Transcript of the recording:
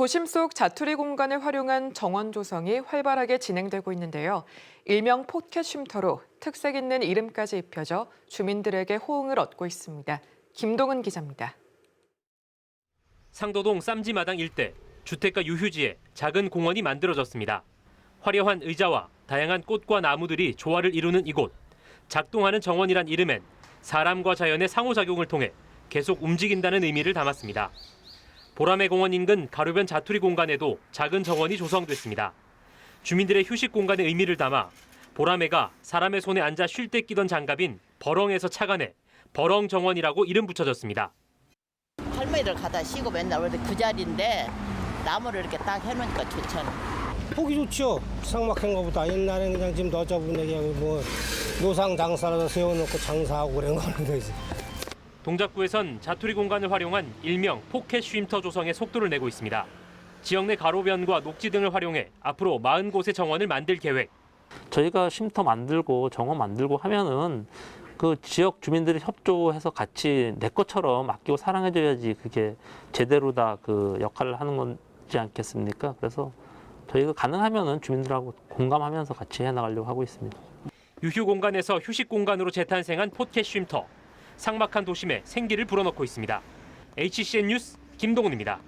도심 속 자투리 공간을 활용한 정원 조성이 활발하게 진행되고 있는데요. 일명 포켓 쉼터로 특색 있는 이름까지 입혀져 주민들에게 호응을 얻고 있습니다. 김동은 기자입니다. 상도동 쌈지마당 일대 주택가 유휴지에 작은 공원이 만들어졌습니다. 화려한 의자와 다양한 꽃과 나무들이 조화를 이루는 이곳. 작동하는 정원이란 이름엔 사람과 자연의 상호작용을 통해 계속 움직인다는 의미를 담았습니다. 보라매 공원 인근 가로변 자투리 공간에도 작은 정원이 조성됐습니다. 주민들의 휴식 공간의 의미를 담아 보라매가 사람의 손에 앉아 쉴 때 끼던 장갑인 버렁에서 착안해 버렁 정원이라고 이름 붙여졌습니다. 할머니들 가다 쉬고 맨날 원래 그 자리인데 나무를 이렇게 딱 해놓으니까 좋잖아. 보기 좋죠. 쌍막한 거보다 옛날에는 그냥 지금 너저분에게 뭐 노상 장사라도 세워놓고 장사하고 그런 거는 되지. 동작구에선 자투리 공간을 활용한 일명 포켓 쉼터 조성에 속도를 내고 있습니다. 지역 내 가로변과 녹지 등을 활용해 앞으로 40곳의 정원을 만들 계획. 저희가 쉼터 만들고 정원 만들고 하면은 그 지역 주민들이 협조해서 같이 내 것처럼 아끼고 사랑해줘야지 그게 제대로 다 그 역할을 하는 거지 않겠습니까? 그래서 저희가 가능하면은 주민들하고 공감하면서 같이 해나가려고 하고 있습니다. 유휴 공간에서 휴식 공간으로 재탄생한 포켓 쉼터. 삭막한 도심에 생기를 불어넣고 있습니다. HCN 뉴스 김동훈입니다.